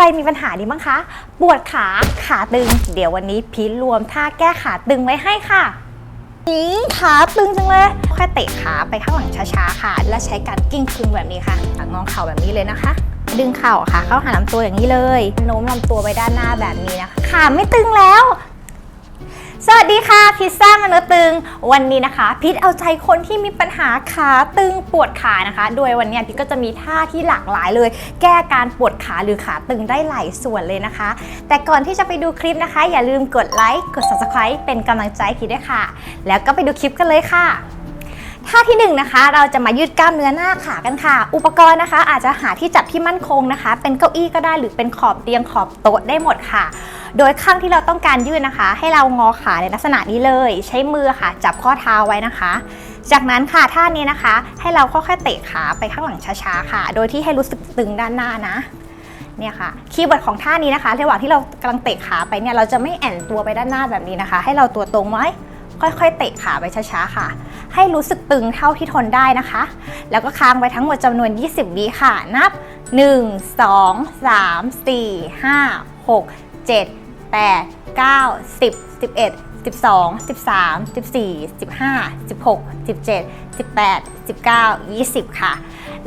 รมีปัญหานี้บ้างคะ ปวดขาขาตึง เดี๋ยววันนี้พีทรวมท่าแก้ขาตึงไว้ให้ค่ะอืมขาตึงจังเลยค่อยเตะขาไปข้างหลังช้าๆค่ะ และใช้การกิ้งคึงแบบนี้ค่ะงอเข่าแบบนี้เลยนะคะ ดึงเข่าค่ะ เข้าหาลำตัวอย่างนี้เลย โน้มลำตัวไปด้านหน้าแบบนี้นะคะ ขาไม่ตึงแล้ว สวัสดีค่ะพิซซ่ามนุษย์ตึง วันนี้นะคะ พิซเอาใจคนที่มีปัญหาขาตึงปวดขานะคะ โดยวันนี้พิซก็จะมีท่าที่หลากหลายเลย แก้การปวดขาหรือขาตึงได้หลายส่วนเลยนะคะ แต่ก่อนที่จะไปดูคลิปนะคะ อย่าลืมกดไลค์กด subscribe เป็นกำลังใจพิซด้วยค่ะ แล้วก็ไปดูคลิปกันเลยค่ะ ท่าที่1นงนะคะเราจะมายืดกล้ามเนื้อหน้าขากันค่ะ อุปกรณ์นะคะ อาจจะหาที่จับที่มั่นคงนะคะ เป็นเก้าอี้ก็ได้หรือเป็นขอบเตียงขอบโต๊ะได้หมดค่ะ โดยข้างที่เราต้องการยืดนะคะ ให้เรางอขาในลักษณะนี้เลย ใช้มือค่ะ จับข้อเท้าไว้นะคะ จากนั้นค่ะท่านี้นะคะ ให้เราค่อยๆเตะขาไปข้างหลังช้าๆค่ะ โดยที่ให้รู้สึกตึงด้านหน้านะเนี่ยค่ะคีย์เวิร์ดของท่านี้นะคะระหว่างที่เรากำลังเตะขาไปเนี่ยเราจะไม่แอนตัวไปด้านหน้าแบบนี้นะคะ ให้เราตัวตรงไว้ ค่อยๆ เตะขาไปช้าๆ ค่ะ ให้รู้สึกตึงเท่าที่ทนได้นะคะ แล้วก็ค้างไว้ทั้งหมดจำนวน 20 วิค่ะ นับ 1 2 3 4 5 6 7 8 9 10 11 12 13 14 15 16 17 18 19 20ค่ะ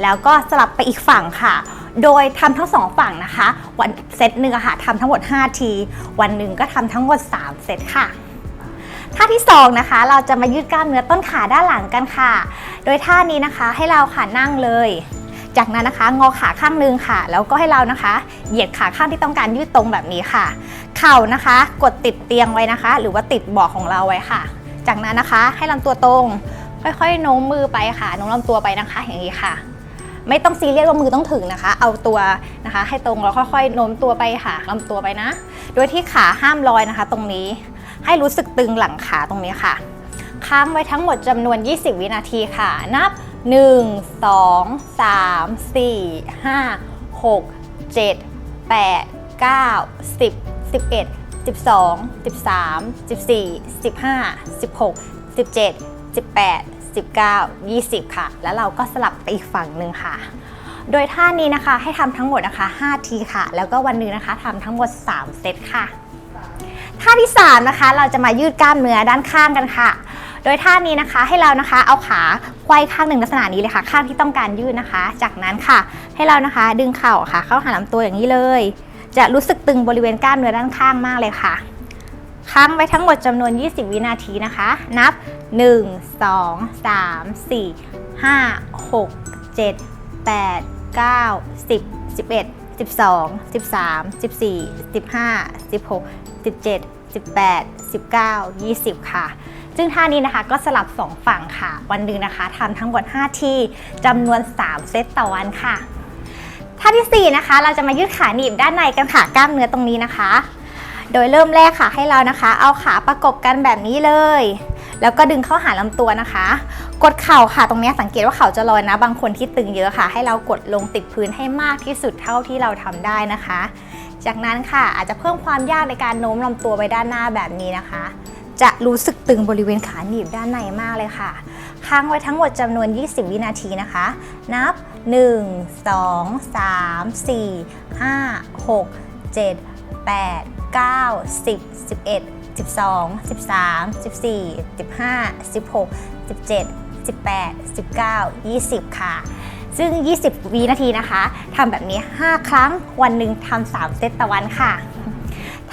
แล้วก็สลับไปอีกฝั่งค่ะ โดยทำทั้งสองฝั่งนะคะ วันเซตหนึ่งค่ะทำทั้งหมด 5 ที วันหนึ่งก็ทำทั้งหมด 3 เซตค่ะ ท่าที่2นะคะ เราจะมายืดกล้ามเนื้อต้นขาด้านหลังกันค่ะ โดยท่านี้นะคะให้เราค่ะนั่งเลย จากนั้นนะคะ งอขาข้างนึงค่ะ แล้วก็ให้เรานะคะ เหยียดขาข้างที่ต้องการยืดตรงแบบนี้ค่ะ เข่านะคะ กดติดเตียงไว้นะคะ หรือว่าติดเบาะของเราไว้ค่ะ จากนั้นนะคะ ให้ลำตัวตรง ค่อยๆโน้มมือไปค่ะโน้มลำตัวไปนะคะ อย่างนี้ค่ะไม่ต้องซีเรียสว่ามือต้องถึงนะคะ เอาตัวนะคะ ให้ตรงแล้วค่อยๆโน้มตัวไปค่ะลำตัวไปนะ โดยที่ขาห้ามลอยนะคะ ตรงนี้ ให้รู้สึกตึงหลังขาตรงนี้ค่ะ ค้างไว้ทั้งหมดจำนวน 20 วินาทีค่ะ นับ 1 2 3 4 5 6 7 8 9 10 11 12 13 14 15 16 17 18 19 20 ค่ะ แล้วเราก็สลับไปอีกฝั่งหนึ่งค่ะ โดยท่านี้นะคะให้ทำทั้งหมดนะคะ 5 ทีค่ะ แล้วก็วันนึงนะคะทำทั้งหมด 3 เซตค่ะาที่3นะคะ เราจะมายืดกล้ามเนื้อด้านข้างกันค่ะ โดยท่านี้นะคะให้เรานะคะเอาขาไขว้ข้างหนึ่งลักษณะนี้เลยค่ะ ข้างที่ต้องการยืดนะคะ จากนั้นค่ะ ให้เรานะคะดึงเข่าค่ะ เข้าหาลำตัวอย่างนี้เลย จะรู้สึกตึงบริเวณกล้ามเนื้อด้านข้างมากเลยค่ะค้างไว้ทั้งหมดจำนวน 20 วินาทีนะคะ นับ 1 2 3 4 5 6 7 8 9 10 11 12 13 14 15 16 17 18 19 20 ค่ะ ซึ่งท่านี้นะคะก็สลับ 2 ฝั่งค่ะ วันหนึ่งนะคะทำทั้งหมด 5 ทีจำนวน 3 เซตต่อวันค่ะ ท่าทีสี่ 4 นะคะ เราจะมายืดขาหนีบด้านในกันค่ะกล้ามเนื้อตรงนี้นะคะ โดยเริ่มแรกค่ะให้เรานะคะ เอาขาประกบกันแบบนี้เลย แล้วก็ดึงเข้าหาลำตัวนะคะ กดเข่าค่ะตรงนี้สังเกตว่าเข่าจะลอยนะ บางคนที่ตึงเยอะค่ะ ให้เรากดลงติดพื้นให้มากที่สุดเท่าที่เราทำได้นะคะ จากนั้นค่ะอาจจะเพิ่มความยากในการโน้มลำตัวไปด้านหน้าแบบนี้นะคะ จะรู้สึกตึงบริเวณขาหนีบด้านในมากเลยค่ะ ค้างไว้ทั้งหมดจำนวน 20 วินาทีนะคะ นับ 1 2 3 4 5 6 7 8 9 10 11 12 13 14 15 16 17 18 19 20 ค่ะ ซึ่ง 20 วินาทีนะคะทำแบบนี้ 5 ครั้งวันหนึ่งทำ3เซตต่อวันค่ะ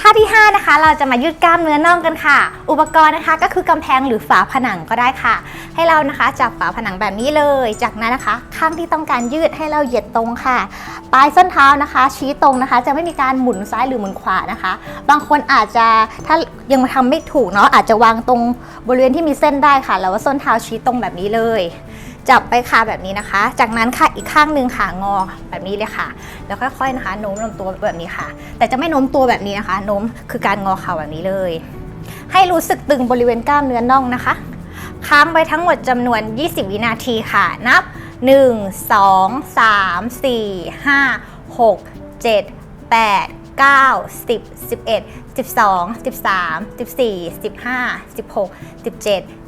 ท่าที่ 5 นะคะ เราจะมายืดกล้ามเนื้อน่องกันค่ะ อุปกรณ์นะคะก็คือกำแพงหรือฝาผนังก็ได้ค่ะ ให้เรานะคะจับฝาผนังแบบนี้เลย จากนั้นนะคะ ข้างที่ต้องการยืดให้เราเหยียดตรงค่ะ ปลายส้นเท้านะคะ ชี้ตรงนะคะ จะไม่มีการหมุนซ้ายหรือหมุนขวานะคะ บางคนอาจจะถ้ายังทำไม่ถูกเนาะอาจจะวางตรงบริเวณที่มีเส้นได้ค่ะ แล้วว่าส้นเท้าชี้ตรงแบบนี้เลย จับไปค่ะแบบนี้นะคะ จากนั้นค่ะอีกข้างหนึ่งค่ะงอแบบนี้เลยค่ะ แล้วค่อยๆนะคะโน้มลำตัวแบบนี้ค่ะ แต่จะไม่โน้มตัวแบบนี้นะคะโน้มคือการงอเข่าแบบนี้เลย ให้รู้สึกตึงบริเวณกล้ามเนื้อน่องนะคะ ค้างไว้ทั้งหมดจำนวน 20 วินาทีค่ะ นับ 1 2 3 4 5 6 7 8 9 10 11 12 13 14 15 16 17 18 19 20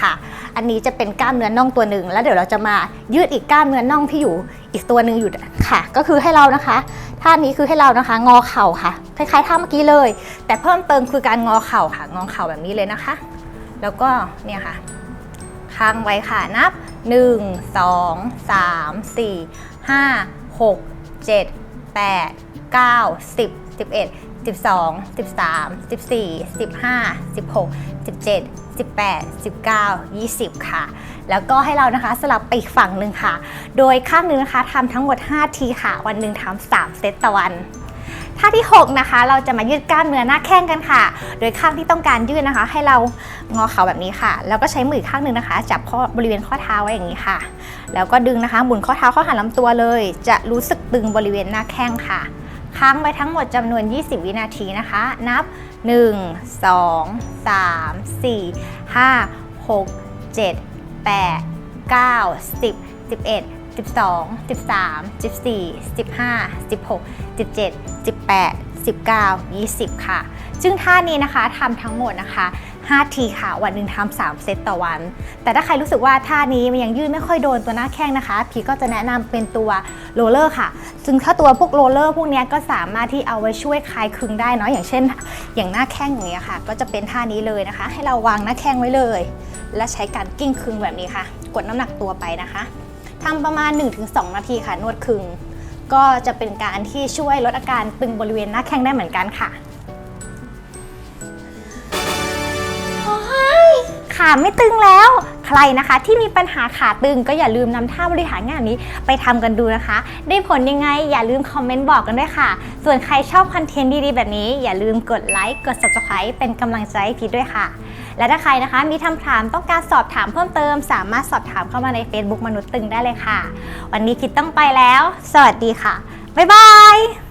ค่ะ อันนี้จะเป็นกล้ามเนื้อน่องตัวหนึ่งแล้วเดี๋ยวเราจะมายืดอีกกล้ามเนื้อน่องที่อยู่อีกตัวหนึ่งอยู่ค่ะ ก็คือให้เรานะคะท่านี้คือให้เรานะคะ งอเข่าค่ะ คล้ายๆท่าเมื่อกี้เลย แต่เพิ่มเติมคือการงอเข่าค่ะ งอเข่าแบบนี้เลยนะคะ แล้วก็เนี่ยค่ะค้างไว้ค่ะนับ 1 2 3 4 5 6 7 8 9 10 11 12 13 14 15 16 17 18 19 20 ค่ะ แล้วก็ให้เรานะคะสลับไปอีกฝั่งหนึ่งค่ะ โดยข้างหนึงนะคะทำทั้งหมด 5 ทีค่ะ วันหนึ่งทำ3เซตต่อวันท่าที่ 6 นะคะ เราจะมายืดกล้ามเนื้อหน้าแข้งกันค่ะ โดยข้างที่ต้องการยืดนะคะ ให้เรางอเข่าแบบนี้ค่ะ แล้วก็ใช้มือข้างหนึ่งนะคะ จับข้อบริเวณข้อเท้าไว้อย่างนี้ค่ะ แล้วก็ดึงนะคะหมุนข้อเท้าเข้าหาลำตัวเลย จะรู้สึกตึงบริเวณหน้าแข้งค่ะ ค้างไว้ทั้งหมดจำนวน 20 วินาทีนะคะ นับ 1 2 3 4 5 6 7 8 9 10 11 12 13 14 15 16 17 18 19 20 ค่ะ ซึ่งท่านี้นะคะทำทั้งหมดนะคะ 5 ทีค่ะ วันหนึ่งทำ3เซตต่อวัน แต่ถ้าใครรู้สึกว่าท่านี้มันยังยืดไม่ค่อยโดนตัวหน้าแข้งนะคะ พีก็จะแนะนำเป็นตัวโรลเลอร์ค่ะ ซึ่งถ้าตัวพวกโรลเลอร์พวกนี้ก็สามารถที่เอาไว้ช่วยคลายคึงได้เนาะ อย่างเช่น อย่างหน้าแข้งอย่างเงี้ยค่ะ ก็จะเป็นท่านี้เลยนะคะ ให้เราวางหน้าแข้งไว้เลย และใช้การกิ้งคึงแบบนี้ค่ะ กดน้ำหนักตัวไปนะคะ ทำประมาณ 1-2 นาทีค่ะนวดคึง ก็จะเป็นการที่ช่วยลดอาการตึงบริเวณหน้าแข้งได้เหมือนกันค่ะโอ้ยขาไม่ตึงแล้ว ใครนะคะที่มีปัญหาขาตึงก็อย่าลืมนำท่าบริหารงานนี้ไปทำกันดูนะคะ ได้ผลยังไงอย่าลืมคอมเมนต์บอกกันด้วยค่ะ ส่วนใครชอบคอนเทนต์ดีๆแบบนี้ อย่าลืมกดไลค์กด subscribe เป็นกำลังใจให้พีทด้วยค่ะ และถ้าใครนะคะมีคำถามต้องการสอบถามเพิ่มเติม สามารถสอบถามเข้ามาใน Facebook มนุษย์ตึงได้เลยค่ะ วันนี้คิดต้องไปแล้ว สวัสดีค่ะ บ๊ายบาย